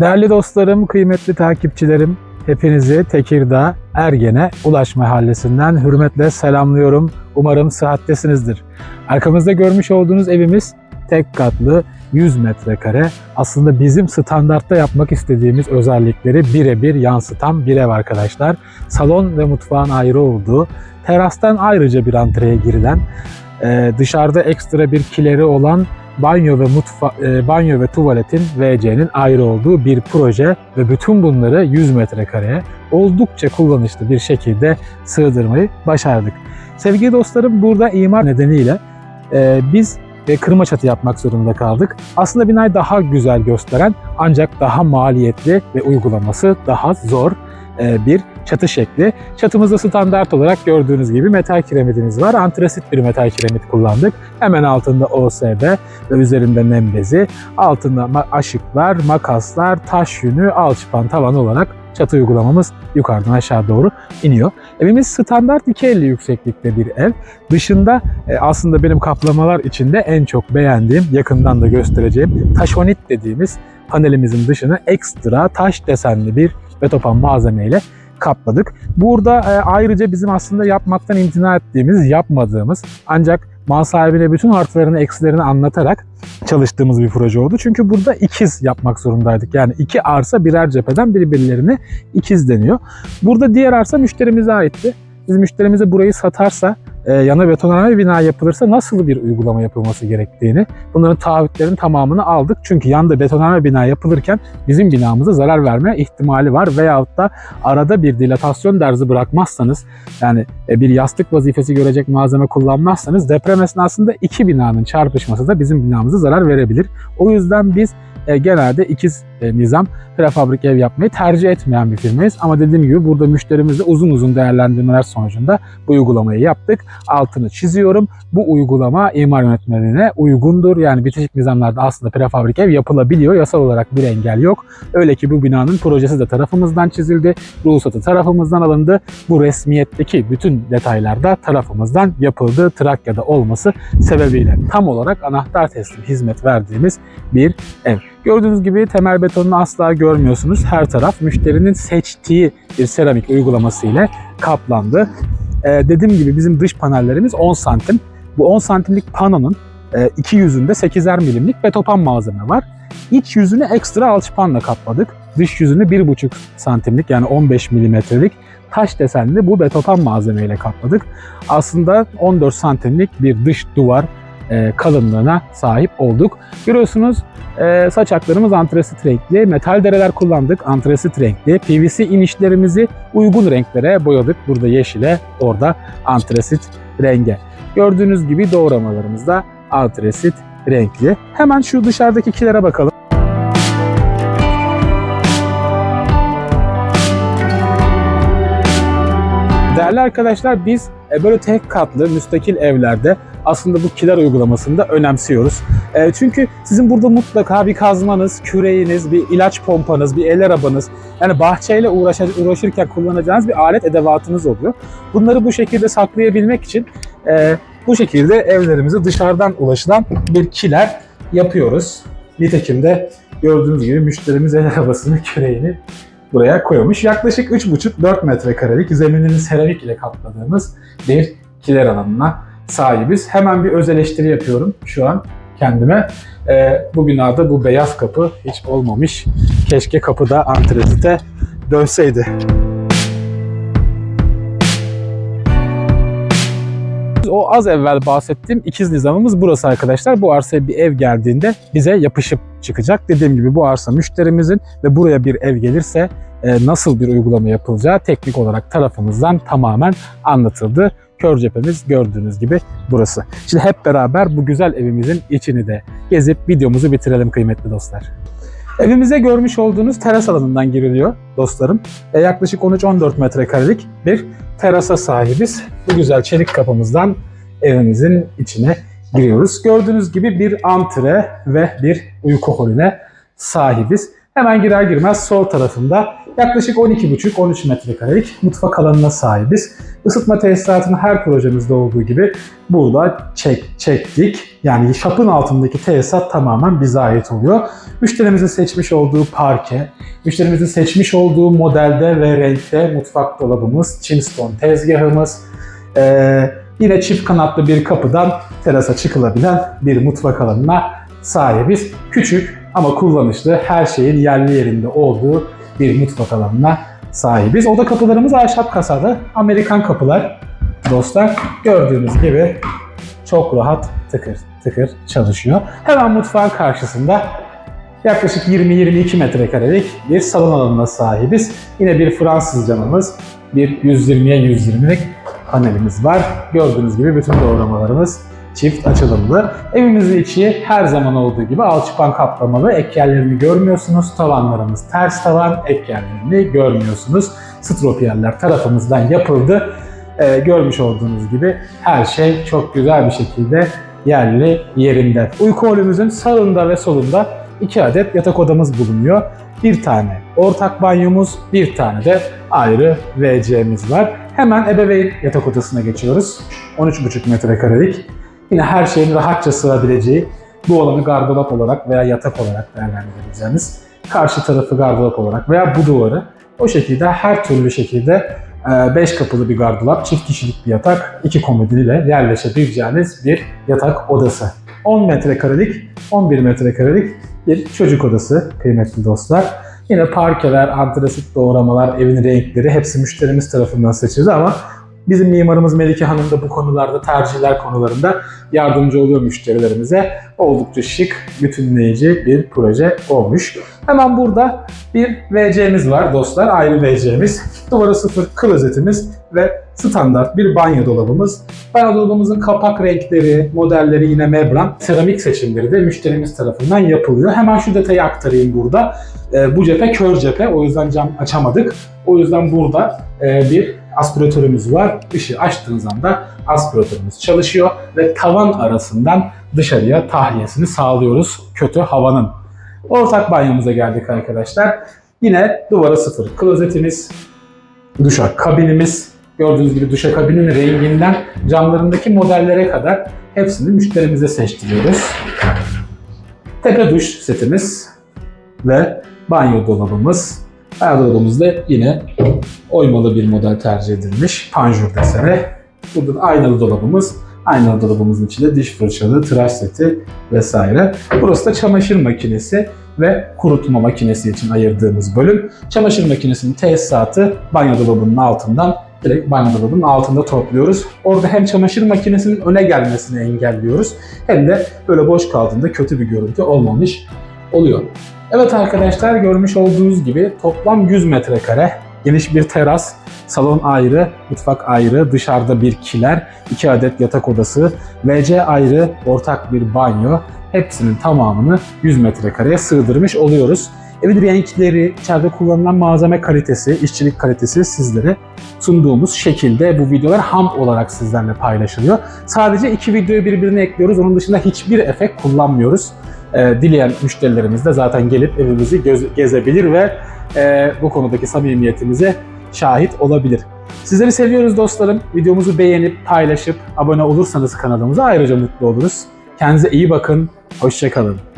Değerli dostlarım, kıymetli takipçilerim, hepinizi Tekirdağ Ergene Ulaş Mahallesi'nden hürmetle selamlıyorum. Umarım sıhhattesinizdir. Arkamızda görmüş olduğunuz evimiz tek katlı 100 metrekare. Aslında bizim standartta yapmak istediğimiz özellikleri birebir yansıtan bir ev arkadaşlar. Salon ve mutfağın ayrı olduğu, terastan ayrıca bir antreye girilen, dışarıda ekstra bir kileri olan banyo ve mutfa e, banyo ve tuvaletin WC'nin ayrı olduğu bir proje ve bütün bunları 100 metrekareye oldukça kullanışlı bir şekilde sığdırmayı başardık. Sevgili dostlarım burada imar nedeniyle e, biz e, kırma çatı yapmak zorunda kaldık. Aslında binayı daha güzel gösteren ancak daha maliyetli ve uygulaması daha zor bir çatı şekli. Çatımızda standart olarak gördüğünüz gibi metal kiremitimiz var. Antresit bir metal kiremit kullandık. Hemen altında OSB ve üzerinde nem bezi. Altında aşıklar, makaslar, taş yünü, alçıpan tavan olarak çatı uygulamamız yukarıdan aşağı doğru iniyor. Evimiz standart 2.50 yükseklikte bir ev. Dışında e, aslında benim kaplamalar içinde en çok beğendiğim, yakından da göstereceğim taşonit dediğimiz panelimizin dışını ekstra taş desenli bir betopan malzemeyle kapladık. Burada e, ayrıca bizim aslında yapmaktan imtina ettiğimiz, yapmadığımız ancak mal sahibine bütün artılarını, eksilerini anlatarak çalıştığımız bir proje oldu. Çünkü burada ikiz yapmak zorundaydık. Yani iki arsa birer cepheden birbirlerini ikiz deniyor. Burada diğer arsa müşterimize aitti. Biz müşterimize burayı satarsa, e, yana betonarme bina yapılırsa nasıl bir uygulama yapılması gerektiğini, bunların taahhütlerin tamamını aldık. Çünkü yanda betonarme bina yapılırken bizim binamıza zarar verme ihtimali var. Veyahut da arada bir dilatasyon derzi bırakmazsanız, yani e, bir yastık vazifesi görecek malzeme kullanmazsanız deprem esnasında iki binanın çarpışması da bizim binamıza zarar verebilir. O yüzden biz e, genelde ikiz nizam prefabrik ev yapmayı tercih etmeyen bir firmayız. Ama dediğim gibi burada müşterimizle uzun uzun değerlendirmeler sonucunda bu uygulamayı yaptık. Altını çiziyorum. Bu uygulama imar yönetmeliğine uygundur. Yani bitişik nizamlarda aslında prefabrik ev yapılabiliyor. Yasal olarak bir engel yok. Öyle ki bu binanın projesi de tarafımızdan çizildi. Ruhsatı tarafımızdan alındı. Bu resmiyetteki bütün detaylar da tarafımızdan yapıldı. Trakya'da olması sebebiyle tam olarak anahtar teslim hizmet verdiğimiz bir ev. Gördüğünüz gibi temel betonunu asla görmüyorsunuz. Her taraf müşterinin seçtiği bir seramik uygulaması ile kaplandı. Ee, dediğim gibi bizim dış panellerimiz 10 santim. Bu 10 santimlik panonun e, iki yüzünde 8'er milimlik betopan malzeme var. İç yüzünü ekstra alçıpanla kapladık. Dış yüzünü 1,5 santimlik yani 15 milimetrelik taş desenli bu betopan malzemeyle kapladık. Aslında 14 santimlik bir dış duvar e, kalınlığına sahip olduk. Görüyorsunuz e, saçaklarımız antresit renkli, metal dereler kullandık antresit renkli. PVC inişlerimizi uygun renklere boyadık. Burada yeşile, orada antresit renge. Gördüğünüz gibi doğramalarımız da antresit renkli. Hemen şu dışarıdakilere bakalım. Değerli arkadaşlar biz e, böyle tek katlı müstakil evlerde aslında bu kiler uygulamasını da önemsiyoruz. E, Çünkü sizin burada mutlaka bir kazmanız, küreğiniz, bir ilaç pompanız, bir el arabanız yani bahçeyle uğraşa- uğraşırken kullanacağınız bir alet edevatınız oluyor. Bunları bu şekilde saklayabilmek için e, bu şekilde evlerimize dışarıdan ulaşılan bir kiler yapıyoruz. Nitekim de gördüğünüz gibi müşterimiz el arabasını, küreğini buraya koymuş. Yaklaşık 3,5-4 metrekarelik zeminini seramik ile kapladığımız bir kiler alanına sahibiz. Hemen bir öz eleştiri yapıyorum şu an kendime. Ee, bu binada bu beyaz kapı hiç olmamış. Keşke kapıda antrezite dönseydi. O az evvel bahsettiğim ikiz nizamımız burası arkadaşlar. Bu arsaya bir ev geldiğinde bize yapışıp çıkacak. Dediğim gibi bu arsa müşterimizin ve buraya bir ev gelirse e, nasıl bir uygulama yapılacağı teknik olarak tarafımızdan tamamen anlatıldı. Kör cephemiz gördüğünüz gibi burası. Şimdi hep beraber bu güzel evimizin içini de gezip videomuzu bitirelim kıymetli dostlar. Evimize görmüş olduğunuz teras alanından giriliyor dostlarım. E, yaklaşık 13-14 metrekarelik bir terasa sahibiz. Bu güzel çelik kapımızdan evimizin içine giriyoruz. Gördüğünüz gibi bir antre ve bir uyku holüne sahibiz. Hemen girer girmez sol tarafında Yaklaşık 12,5-13 metrekarelik mutfak alanına sahibiz. Isıtma tesisatını her projemizde olduğu gibi burada çek, çektik. Yani şapın altındaki tesisat tamamen bize ait oluyor. Müşterimizin seçmiş olduğu parke, müşterimizin seçmiş olduğu modelde ve renkte mutfak dolabımız, Chimstone tezgahımız, ee, yine çift kanatlı bir kapıdan terasa çıkılabilen bir mutfak alanına sahibiz. Küçük ama kullanışlı, her şeyin yerli yerinde olduğu bir mutfak alanına sahibiz. Oda kapılarımız ahşap kasalı, Amerikan kapılar. Dostlar gördüğünüz gibi çok rahat tıkır tıkır çalışıyor. Hemen mutfağın karşısında yaklaşık 20-22 metrekarelik bir salon alanına sahibiz. Yine bir Fransız camımız, bir 120'ye 120'lik panelimiz var. Gördüğünüz gibi bütün doğramalarımız çift açılımlı. Evimizin içi her zaman olduğu gibi alçıpan kaplamalı. Ek yerlerini görmüyorsunuz. Tavanlarımız ters tavan. Ek yerlerini görmüyorsunuz. Stropiyeller tarafımızdan yapıldı. Ee, görmüş olduğunuz gibi her şey çok güzel bir şekilde yerli yerinde. Uyku holümüzün sağında ve solunda iki adet yatak odamız bulunuyor. Bir tane ortak banyomuz, bir tane de ayrı WC'miz var. Hemen ebeveyn yatak odasına geçiyoruz. 13,5 metrekarelik. Yine her şeyin rahatça sığabileceği, bu alanı gardırop olarak veya yatak olarak değerlendirebileceğiniz, karşı tarafı gardırop olarak veya bu duvarı o şekilde her türlü şekilde 5 kapılı bir gardırop, çift kişilik bir yatak, iki komodiyle yerleşebileceğiniz bir yatak odası. 10 metrekarelik, 11 metrekarelik bir çocuk odası kıymetli dostlar. Yine parkeler, antresit doğramalar, evin renkleri hepsi müşterimiz tarafından seçildi ama bizim mimarımız Melike Hanım da bu konularda tercihler konularında yardımcı oluyor müşterilerimize. Oldukça şık, bütünleyici bir proje olmuş. Hemen burada bir WC'miz var dostlar, ayrı WC'miz. Duvara sıfır klozetimiz ve standart bir banyo dolabımız. Banyo dolabımızın kapak renkleri, modelleri yine membran, seramik seçimleri de müşterimiz tarafından yapılıyor. Hemen şu detayı aktarayım burada. Ee, bu cephe kör cephe, o yüzden cam açamadık. O yüzden burada e, bir aspiratörümüz var. Işığı açtığınız anda aspiratörümüz çalışıyor ve tavan arasından dışarıya tahliyesini sağlıyoruz kötü havanın. Ortak banyomuza geldik arkadaşlar. Yine duvara sıfır klozetimiz, duşak kabinimiz. Gördüğünüz gibi duşak kabinin renginden camlarındaki modellere kadar hepsini müşterimize seçtiriyoruz. Tepe duş setimiz ve banyo dolabımız. Dolabımızda yine oymalı bir model tercih edilmiş. Panjur deseni. Burada da aynalı dolabımız. Aynalı dolabımızın içinde diş fırçalı, tıraş seti vesaire. Burası da çamaşır makinesi ve kurutma makinesi için ayırdığımız bölüm. Çamaşır makinesinin tesisatı banyo dolabının altından direkt banyo dolabının altında topluyoruz. Orada hem çamaşır makinesinin öne gelmesini engelliyoruz hem de böyle boş kaldığında kötü bir görüntü olmamış oluyor. Evet arkadaşlar görmüş olduğunuz gibi toplam 100 metrekare geniş bir teras, salon ayrı, mutfak ayrı, dışarıda bir kiler, 2 adet yatak odası, WC ayrı, ortak bir banyo hepsinin tamamını 100 metrekareye sığdırmış oluyoruz. Evin renkleri, içeride kullanılan malzeme kalitesi, işçilik kalitesi sizlere sunduğumuz şekilde bu videolar ham olarak sizlerle paylaşılıyor. Sadece iki videoyu birbirine ekliyoruz. Onun dışında hiçbir efekt kullanmıyoruz. Ee, dileyen müşterilerimiz de zaten gelip evimizi göz- gezebilir ve e, bu konudaki samimiyetimize şahit olabilir. Sizleri seviyoruz dostlarım. Videomuzu beğenip, paylaşıp, abone olursanız kanalımıza ayrıca mutlu oluruz. Kendinize iyi bakın. Hoşçakalın.